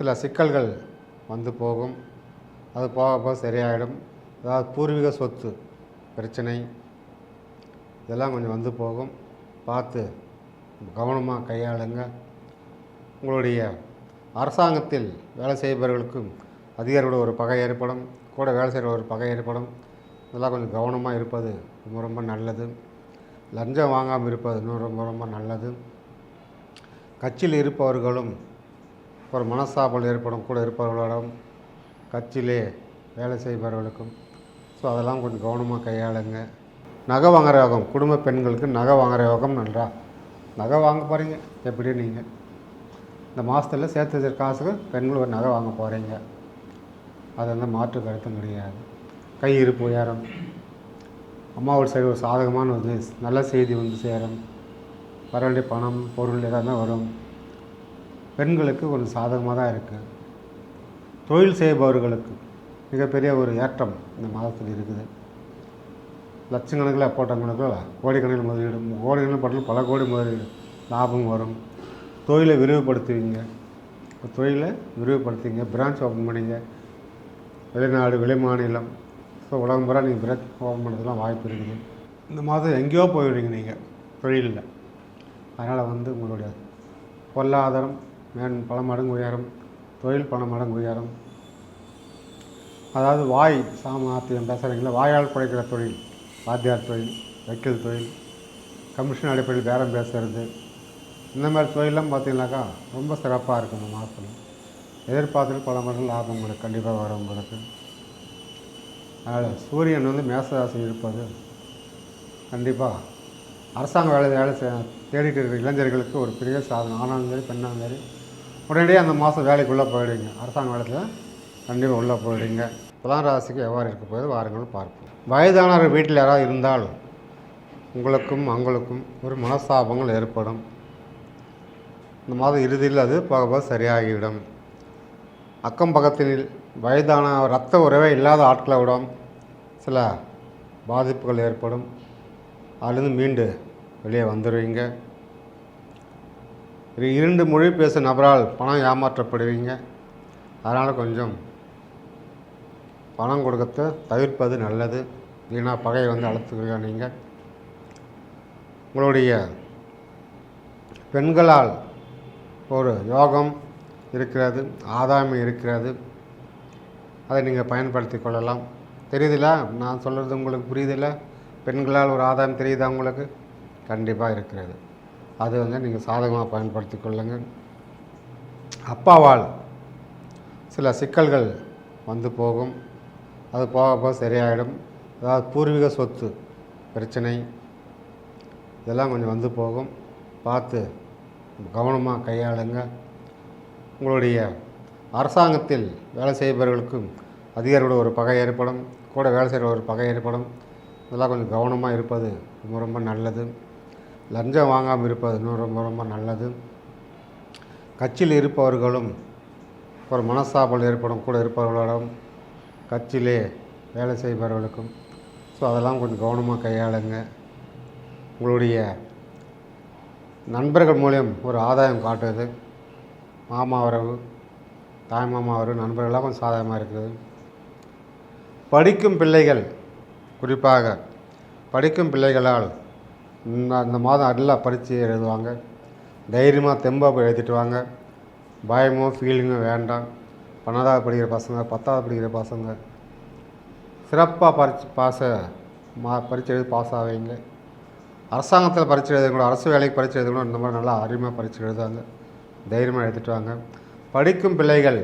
சில சிக்கல்கள் வந்து போகும். அது போக போக சரியாயிடும். அதாவது பூர்வீக சொத்து பிரச்சனை இதெல்லாம் கொஞ்சம் வந்து போகும். பார்த்து கவனமாக கையாளுங்க. உங்களுடைய அரசாங்கத்தில் வேலை செய்பவர்களுக்கும் அதிகாரியோட ஒரு பகை ஏற்படும். கூட வேலை செய்கிற ஒரு பகை ஏற்படும். இதெல்லாம் கொஞ்சம் கவனமாக இருப்பது ரொம்ப ரொம்ப நல்லது. லஞ்சம் வாங்காமல் இருப்பது இன்னும் ரொம்ப ரொம்ப நல்லது. கட்சியில் இருப்பவர்களும் ஒரு மனஸ்தாபல் ஏற்படும் கூட இருப்பவர்களிடம் கட்சியிலே வேலை செய்பவர்களுக்கும். ஸோ அதெல்லாம் கொஞ்சம் கவனமாக கையாளுங்க. நகை வாங்குற யோகம் குடும்ப பெண்களுக்கு நகை வாங்குற யோகம் நன்றா? நகை வாங்க போகிறீங்க எப்படி நீங்கள் இந்த மாதத்தில் சேர்த்து வச்சிருக்க காசுக்கு பெண்கள் ஒரு நகை வாங்க போகிறீங்க அது வந்து மாற்று கருத்தும் கிடையாது. கை இருப்பு உயரம். அம்மாவோட சைடு ஒரு சாதகமான ஒரு நல்ல செய்தி வந்து சேரும். வர வேண்டிய பணம் பொருள் எதாவது வரும். பெண்களுக்கு கொஞ்சம் சாதகமாக தான் இருக்குது தொழில் செய்பவர்களுக்கு மிகப்பெரிய ஒரு ஏற்றம் இந்த மாதத்தில் இருக்குது. லட்சக்கணக்கில் போட்டவங்களுக்கு கோடிக்கணக்கில் முதலீடு கோடிக்கணக்கில் போட்டாலும் பல கோடி முதலீடு லாபம் வரும். தொழிலை விரிவுபடுத்துவீங்க. தொழிலை விரிவுபடுத்துவீங்க பிரான்ச் ஓப்பன் பண்ணிங்க. வெளிநாடு வெளி மாநிலம். ஸோ உலகம் பூரா நீங்கள் பிரான்ச் ஓப்பன் பண்ணுறதுலாம் வாய்ப்பு இருக்குது. இந்த மாதம் எங்கேயோ போயிடுவீங்க நீங்கள் தொழிலில். அதனால் வந்து உங்களுடைய பொருளாதாரம் மேன் பல மடங்கு உயரும் தொழில் பல மடங்கு உயரும். அதாவது வாய் சாமாத்தியம் பேசுகிறீங்களா வாயால் குறைக்கிற தொழில் வாத்தியார் தொழில் வக்கீல் தொழில் கமிஷன் அடிப்படையில் பேரம் பேசுகிறது இந்த மாதிரி தொழிலெலாம் பார்த்தீங்கன்னாக்கா ரொம்ப சிறப்பாக இருக்கும் இந்த மாதத்தில் எதிர்பார்த்துட்டு பல மடங்கு லாபம் உங்களுக்கு கண்டிப்பாக வரும் உங்களுக்கு. அதனால் சூரியன் வந்து மேசராசி இருப்பது கண்டிப்பாக அரசாங்க வேலை வேலை தேடிட்டு இருக்கிற இளைஞர்களுக்கு ஒரு பெரிய சாதனம் ஆனாலும் சரி பெண்ணாலும் சரி உடனடியாக அந்த மாதம் வேலைக்குள்ளே போயிடுங்க. அரசாங்க வேலையில் கண்டிப்பாக உள்ளே போயிடுவீங்க புதான் ராசிக்கு எவ்வாறு இருக்க போகுது வாருங்கள் பார்ப்போம். வயதானவர் வீட்டில் யாராவது இருந்தால் உங்களுக்கும் அவங்களுக்கும் ஒரு மனஸ்தாபங்கள் ஏற்படும். இந்த மாதம் இறுதியில் அது போக போக சரியாகிவிடும். அக்கம் பக்கத்தில் வயதான இரத்த உறவே இல்லாத ஆட்களை விடும் சில பாதிப்புகள் ஏற்படும். அதுலேருந்து மீண்டு வெளியே வந்துடுவீங்க. இரண்டு மொழி பேசும் நபரால் பணம் ஏமாற்றப்படுவீங்க. அதனால் கொஞ்சம் பணம் கொடுக்கத்த தவிர்ப்பது நல்லது. வீணா பகையை வந்து அழுத்துக்கிறீங்க நீங்கள் உங்களுடைய பெண்களால் ஒரு யோகம் இருக்கிறது ஆதாயம் இருக்கிறது. அதை நீங்கள் பயன்படுத்தி கொள்ளலாம். தெரியுதுல நான் சொல்கிறது உங்களுக்கு புரியுதில்ல? பெண்களால் ஒரு ஆதாயம் தெரியுதா உங்களுக்கு? கண்டிப்பாக இருக்கிறது. அது வந்து நீங்கள் சாதகமாக பயன்படுத்தி கொள்ளுங்கள். அப்பாவால் சில சிக்கல்கள் வந்து போகும். அது போக போக சரியாயிடும். அதாவது பூர்வீக சொத்து பிரச்சனை இதெல்லாம் கொஞ்சம் வந்து போகும். பார்த்து கவனமாக கையாளுங்க. உங்களுடைய அரசாங்கத்தில் வேலை செய்பவர்களுக்கும் அதிகாரியோட ஒரு பகை ஏற்படும். கூட வேலை செய்கிற ஒரு பகை ஏற்படும். இதெல்லாம் கொஞ்சம் கவனமாக இருப்பது ரொம்ப ரொம்ப நல்லது. லஞ்சம் வாங்காமல் இருப்பது இன்னும் ரொம்ப ரொம்ப நல்லது. கட்சியில் இருப்பவர்களும் ஒரு மனஸ்தாபல் ஏற்படும் கூட இருப்பவர்களிடம் கட்சியிலே வேலை செய்பவர்களுக்கும். ஸோ அதெல்லாம் கொஞ்சம் கவனமாக கையாளுங்க. உங்களுடைய நண்பர்கள் மூலியம் ஒரு ஆதாயம் காட்டுது. மாமா வரவு தாய் மாமா நண்பர்களாக நண்பர்கள்லாம் கொஞ்சம் சாதகமாக இருக்குது. படிக்கும் பிள்ளைகள் குறிப்பாக படிக்கும் பிள்ளைகளால் இந்த இந்த மாதம் நல்லா பரீட்சை எழுதுவாங்க. தைரியமாக தெம்பாக போய் எழுதிட்டு வாங்க. பயமோ ஃபீலிங்கோ வேண்டாம். பன்னெண்டாவது படிக்கிற பசங்க பத்தாவது படிக்கிற பசங்க சிறப்பாக பரிச்சு பாச மா பரீட்சை எழுதி பாஸ் ஆவீங்க. அரசாங்கத்தில் பரீட்சை எழுத அரசு வேலைக்கு பரீட்சை எழுத இந்த மாதிரி நல்லா அருமையாக பரீட்சை எழுதுவாங்க. தைரியமாக எழுதிட்டு வாங்க. படிக்கும் பிள்ளைகள்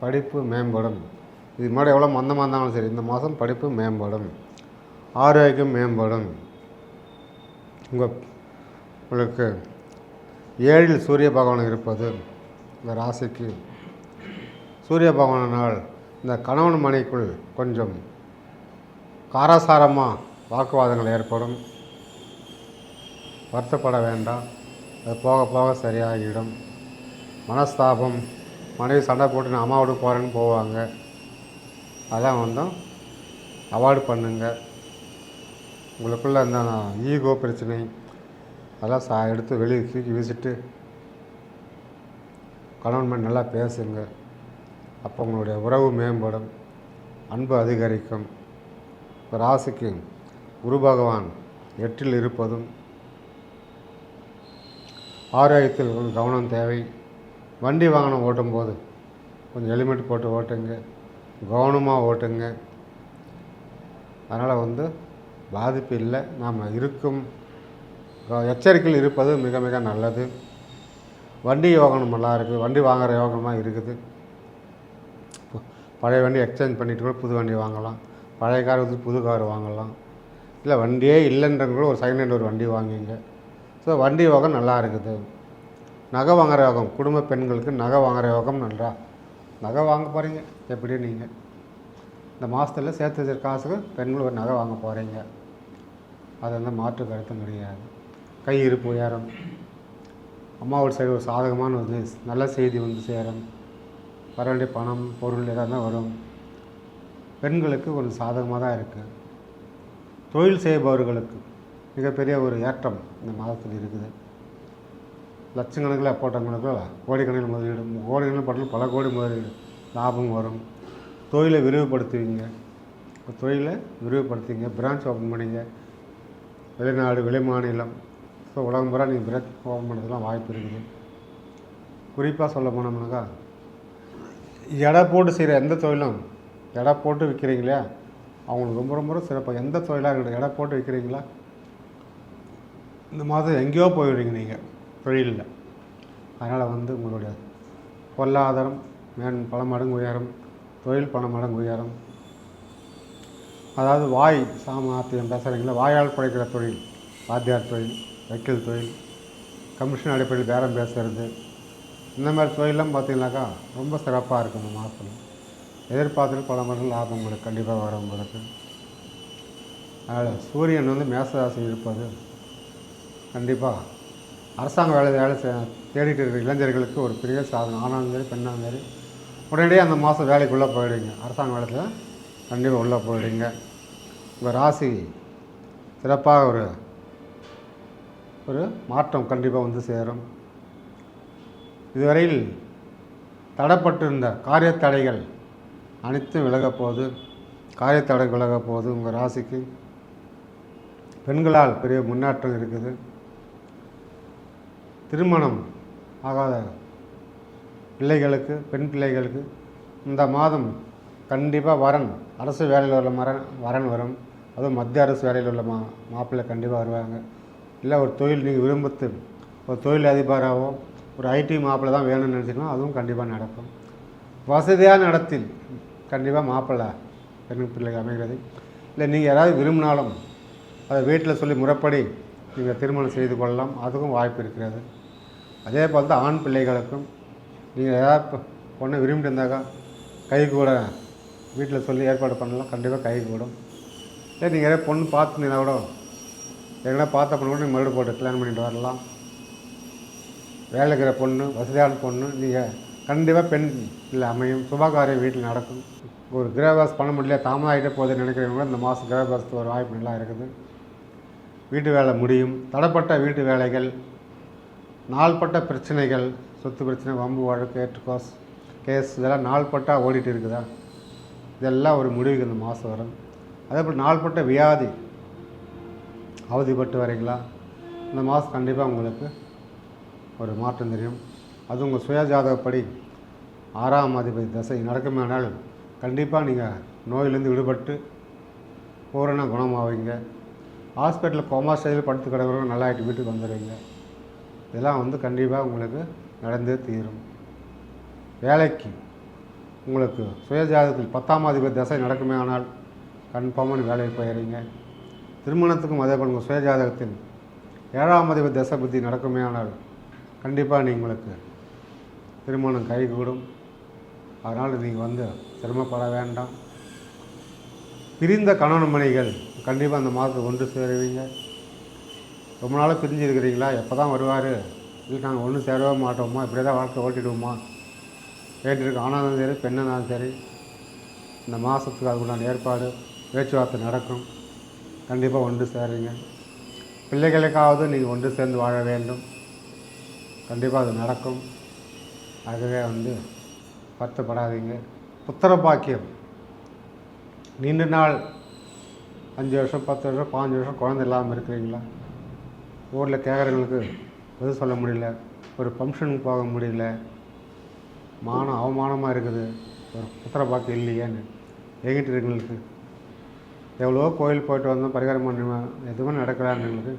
படிப்பு மேம்படும். இது முன்னாடி எவ்வளோ மந்தமாக இருந்தாலும் சரி இந்த மாதம் படிப்பு மேம்படும். ஆரோக்கியம் மேம்படும். உங்கள் உங்களுக்கு ஏழில் சூரிய பகவான் இருப்பது இந்த ராசிக்கு சூரிய பகவானால் இந்த கணவன் மனைக்குள் கொஞ்சம் காரசாரமாக வாக்குவாதங்கள் ஏற்படும். வருத்தப்பட வேண்டாம். அது போக போக சரியாகிடும் மனஸ்தாபம் மனைவி சண்டை போட்டு நான் அம்மாவோடு போகிறேன்னு போவாங்க. அதான் வந்து அவாய்டு பண்ணுங்கள் உங்களுக்குள்ள அந்த ஈகோ பிரச்சனை அதெல்லாம் சா எடுத்து வெளியே தூக்கி வீசிட்டு கணவன் மணி நல்லா பேசுங்க. அப்போ உங்களுடைய உறவு மேம்படும். அன்பு அதிகரிக்கும். இப்போ ராசிக்கு குரு பகவான் எட்டில் இருப்பதும் ஆரோக்கியத்தில் கொஞ்சம் கவனம் தேவை. வண்டி வாகனம் ஓட்டும்போது கொஞ்சம் ஹெல்மெட் போட்டு ஓட்டுங்க. கவனமாக ஓட்டுங்க. அதனால் வந்து பாதிப்பு இல்லை. நாம் இருக்கும் எச்சரிக்கையில் இருப்பது மிக மிக நல்லது. வண்டி யோகனம் நல்லா இருக்குது. வண்டி வாங்குகிற யோகமாக இருக்குது. பழைய வண்டி எக்ஸ்சேஞ்ச் பண்ணிட்டு கூட புது வண்டி வாங்கலாம். பழைய கார் வந்து புது கார் வாங்கலாம். இல்லை வண்டியே இல்லைன்றவங்க கூட ஒரு செகண்ட் ஹேண்ட் ஒரு வண்டி வாங்கிங்க. ஸோ வண்டி யோகம் நல்லா இருக்குது. நகை வாங்குகிற யோகம் குடும்ப பெண்களுக்கு நகை வாங்குகிற யோகம் நல்லா. நகை வாங்க போகிறீங்க எப்படி நீங்கள் இந்த மாதத்தில் சேர்த்து வச்சிருக்க காசுக்கு பெண்கள் ஒரு நகை வாங்க போகிறீங்க அது வந்து மாற்று கருத்து கிடையாது. கை இருப்பு உயரம். அம்மாவோட சைடு ஒரு சாதகமான ஒரு நல்ல செய்தி வந்து சேரும். வர வேண்டிய பணம் பொருள் எதாக தான் வரும். பெண்களுக்கு ஒரு சாதகமாக தான் இருக்குது தொழில் செய்பவர்களுக்கு மிகப்பெரிய ஒரு ஏற்றம் இந்த மாதத்தில் இருக்குது. லட்சக்கணக்கில் போட்டவங்களுக்கு கோடிக்கணக்கில் முதலீடு. கோடிக்கணக்கில் போட்டாலும் பல கோடி முதலீடு. லாபம் வரும். தொழிலை விரிவுபடுத்துவீங்க. தொழிலை விரிவுபடுத்துவீங்க பிரான்ச் ஓப்பன் பண்ணீங்க. வெளிநாடு வெளி மாநிலம். ஸோ உலகம் பூரா நீங்கள் பிரான்ச் ஓப்பன் பண்ணுறதுலாம் வாய்ப்பு இருக்குது. குறிப்பாக சொல்ல போனோம்னாக்கா எடை போட்டு செய்கிற எந்த தொழிலும் எடை போட்டு விற்கிறீங்களா அவங்களுக்கு ரொம்ப ரொம்ப சிறப்பாக எந்த தொழிலாக இருக்கட்டும் எடை போட்டு விற்கிறீங்களா இந்த மாதம் எங்கேயோ போயிடுவீங்க நீங்கள் தொழிலில். அதனால் வந்து உங்களுடைய பொருளாதாரம் மேன் பல மடங்கு உயரும் தொழில் பல மடங்கு உயரும். அதாவது வாய் சாமர்த்தியம் பேசுகிறீங்களா வாயால் பிழைக்கிற தொழில் வாத்தியார் தொழில் வக்கீல் தொழில் கமிஷன் அடிப்படையில் பேரம் பேசுகிறது இந்த மாதிரி தொழிலெலாம் பார்த்தீங்கன்னாக்கா ரொம்ப சிறப்பாக இருக்கும் இந்த மாதத்தில் எதிர்பார்த்துட்டு பல மடங்கு லாபம் உங்களுக்கு கண்டிப்பாக வரும் உங்களுக்கு. அதனால் சூரியன் வந்து மேசராசி இருப்பது கண்டிப்பாக அரசாங்க வேலை வேலை தேடிட்டு இருக்கிற இளைஞர்களுக்கு ஒரு பெரிய சாதனை. ஆனாலும் சரி பெண்ணாலும் சரி உடனடியாக அந்த மாதம் வேலைக்குள்ளே போயிடுங்க. அரசாங்க வேலையில் கண்டிப்பாக உள்ளே போயிடுவீங்க உங்கள் ராசி சிறப்பாக ஒரு ஒரு மாற்றம் கண்டிப்பாக வந்து சேரும். இதுவரையில் தடைப்பட்டிருந்த காரியத்தடைகள் அனைத்தும் விலகப்போகுது காரியத்தடை விலகப்போகுது உங்கள் ராசிக்கு. பெண்களால் பெரிய முன்னேற்றம் இருக்குது. திருமணம் ஆகாத பிள்ளைகளுக்கு பெண் பிள்ளைகளுக்கு இந்த மாதம் கண்டிப்பாக வரன் அரசு வேலையில் உள்ள மரன் வரன் வரும். அதுவும் மத்திய அரசு வேலையில் உள்ள மா மாப்பிள்ளை கண்டிப்பாக வருவாங்க. இல்லை ஒரு தொழில் நீங்கள் விரும்பத்து ஒரு தொழில் அதிபராகவோ ஒரு ஐடி மாப்பிள்ளை தான் வேணும்னு நினச்சிங்கன்னா அதுவும் கண்டிப்பாக நடக்கும். வசதியான இடத்தில் கண்டிப்பாக மாப்பிள்ளை பெண் பிள்ளைகள் அமைகிறது. இல்லை நீங்கள் யாராவது விரும்பினாலும் அதை வீட்டில் சொல்லி முறைப்படி நீங்கள் திருமணம் செய்து கொள்ளலாம். அதுக்கும் வாய்ப்பு இருக்கிறது. அதே போல் தான் ஆண் பிள்ளைகளுக்கும் நீங்கள் ஏதாவது பொண்ணை விரும்பிட்டு இருந்தாக்கா கை கூட வீட்டில் சொல்லி ஏற்பாடு பண்ணலாம். கண்டிப்பாக கை கூடும் இல்லை நீங்கள் ஏதாவது பொண்ணு பார்த்துருந்தீங்கன்னா கூட எங்கன்னா பார்த்த பொண்ணு கூட நீங்கள் மறுபடியும் போட்டு கல்யாணம் பண்ணிட்டு வரலாம். வேலை இருக்கிற பொண்ணு வசதியான பொண்ணு நீங்கள் கண்டிப்பாக பெண் இல்லை அமையும். சுபகாரியம் வீட்டில் நடக்கும். ஒரு கிரகவாஸ் பண்ண முடியல தாமதாகிட்டே போகுதுன்னு நினைக்கிறவங்க கூட இந்த மாதம் கிரகவாசத்துக்கு ஒரு வாய்ப்பு நல்லா இருக்குது. வீட்டு வேலை முடியும். தடைப்பட்ட வீட்டு வேலைகள் நாள்பட்ட பிரச்சனைகள் சொத்து பிரச்சனை வம்பு வழக்கு ஏற்றுக்கோஸ் கேஸ் இதெல்லாம் நாள்பட்டா ஓடிட்டு இருக்குதா? இதெல்லாம் ஒரு முடிவுக்கு இந்த மாதம் வரும். அதே போல் நாள்பட்ட வியாதி அவதிப்பட்டு வரீங்களா? இந்த மாதம் கண்டிப்பாக உங்களுக்கு ஒரு மாற்றம் தெரியும். அது உங்கள் சுயஜாதகப்படி ஆறாம் அதிபதி தசை நடக்குமானால் கண்டிப்பாக நீங்கள் நோயிலேருந்து விடுபட்டு பூரண குணமாவீங்க. ஹாஸ்பிட்டலில் கோமா ஸ்டேஜில் படுத்து கிடக்கிறவங்க நல்லா ஆகிட்டு வீட்டுக்கு வந்துடுவீங்க. இதெல்லாம் வந்து கண்டிப்பாக உங்களுக்கு நடந்தே தீரும். வேலைக்கு உங்களுக்கு சுயஜாதகத்தில் பத்தாம் அதிபதி தசை நடக்குமே ஆனால் கன்ஃபார்மாக வேலைக்கு போயிடுறீங்க. திருமணத்துக்கும் அதே போல் உங்கள் சுயஜாதகத்தில் ஏழாம் அதிபதி தசை புத்தி நடக்குமே ஆனால் கண்டிப்பாக நீங்களுக்கு திருமணம் கைகூடும். அதனால் நீங்கள் வந்து சிரமப்பட வேண்டாம். பிரிந்த கணவன் மனைகள் கண்டிப்பாக அந்த மாதத்துக்கு ஒன்று சேருவீங்க. ரொம்ப நாளாக பிரிஞ்சு இருக்கிறீங்களா எப்போ தான் வருவார்? இல்லை நாங்கள் ஒன்றும் சேரவே மாட்டோமா? இப்படியே தான் வாழ்க்கை ஓட்டிடுவோமா? கேட்டுருக்கு. ஆனாலும் சரி பெண்ணாலும் சரி இந்த மாதத்துக்கு அதுக்குண்டான ஏற்பாடு பேச்சுவார்த்தை நடக்கும். கண்டிப்பாக ஒன்று சேருங்க. பிள்ளைகளுக்காவது நீங்கள் ஒன்று சேர்ந்து வாழ வேண்டும். கண்டிப்பாக அது நடக்கும். ஆகவே வந்து வருத்தப்படாதீங்க. புத்திர பாக்கியம். நீண்ட நாள் அஞ்சு வருஷம் பத்து வருஷம் பாஞ்சு வருஷம் குழந்தை இல்லாமல் இருக்கிறீங்களா? ஊரில் கேட்குறவங்களுக்கு பதில் சொல்ல முடியல ஒரு ஃபங்க்ஷனுக்கு போக முடியல மானம் அவமானமாக இருக்குது ஒரு புத்திர பாக்கு இல்லையேன்னு எங்கிட்ட இருக்கங்களுக்கு எவ்வளோ கோயில் போயிட்டு வந்தோம் பரிகாரம் பண்ணுவேன் எதுவுமே நடக்கலான்றவங்களுக்கு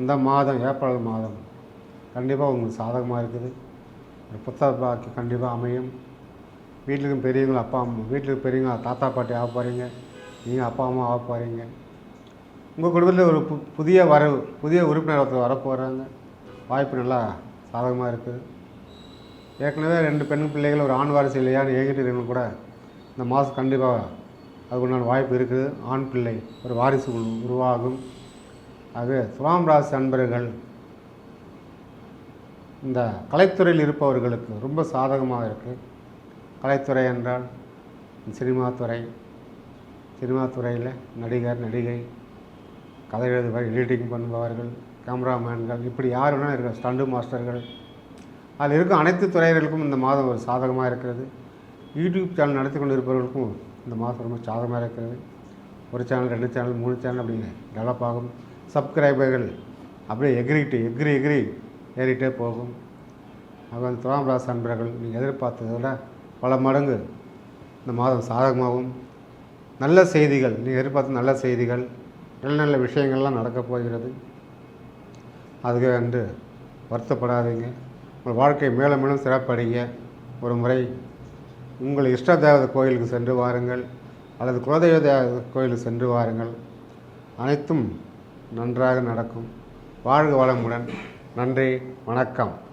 இந்த மாதம் ஏப்ரல் மாதம் கண்டிப்பாக உங்களுக்கு சாதகமாக இருக்குது. ஒரு புத்தக பாக்கி கண்டிப்பாக அமையும். வீட்டுக்கும் பெரியவங்க அப்பா அம்மா வீட்டுக்கு பெரியவங்க தாத்தா பாட்டி ஆக போகிறீங்க நீங்கள் அப்பா அம்மா ஆக போகிறீங்க உங்கள் குடும்பத்தில் ஒரு பு புதிய வரவு புதிய உறுப்பினர் ஒருத்தர் வரப்போகிறாங்க வாய்ப்பு நல்லா சாதகமாக இருக்குது ஏற்கனவே ரெண்டு பெண் பிள்ளைகள் ஒரு ஆண் வாரிசு இல்லையான்னு ஏகிட்டு கூட இந்த மாதம் கண்டிப்பாக அதுக்குண்டான வாய்ப்பு இருக்குது. ஆண் பிள்ளை ஒரு வாரிசு உருவாகும். ஆகவே துலாம் ராசி அன்பர்கள் இந்த கலைத்துறையில் இருப்பவர்களுக்கு ரொம்ப சாதகமாக இருக்குது கலைத்துறை என்றால் சினிமா துறை. சினிமா துறையில் நடிகர் நடிகை கதை எழுதுவர் எடிட்டிங் பண்ணுபவர்கள் கேமராமேன்கள் இப்படி யார் வேணாலும் இருக்கிற ஸ்டண்டு மாஸ்டர்கள் அதில் இருக்கும் அனைத்து துறையினருக்கும் இந்த மாதம் ஒரு சாதகமாக இருக்கிறது. யூடியூப் சேனல் நடத்தி கொண்டு இருப்பவர்களுக்கும் இந்த மாதம் ரொம்ப சாதகமாக இருக்கிறது. ஒரு சேனல் ரெண்டு சேனல் மூணு சேனல் அப்படின்னு டெவலப் ஆகும். சப்ஸ்கிரைபர்கள் அப்படியே எகிரிட்டு எகிரி எகிரி ஏறிட்டே போகும். அவன் துலாம் ராசி அன்பர்கள் நீங்கள் எதிர்பார்த்ததை விட பல மடங்கு இந்த மாதம் சாதகமாகவும் நல்ல செய்திகள் நீங்கள் எதிர்பார்த்த நல்ல செய்திகள் நல்ல நல்ல விஷயங்கள்லாம் நடக்கப் போகிறது. அதுக்கு வந்து வருத்தப்படாதீங்க. உங்கள் வாழ்க்கை மேலும் மேலும் சிறப்படைய. ஒரு முறை உங்கள் இஷ்ட தேவதை கோயிலுக்கு சென்று வாருங்கள். அல்லது குலதெய்வ தேவத கோயிலுக்கு சென்று வாருங்கள். அனைத்தும் நன்றாக நடக்கும். வாழ்க வளமுடன். நன்றி. வணக்கம்.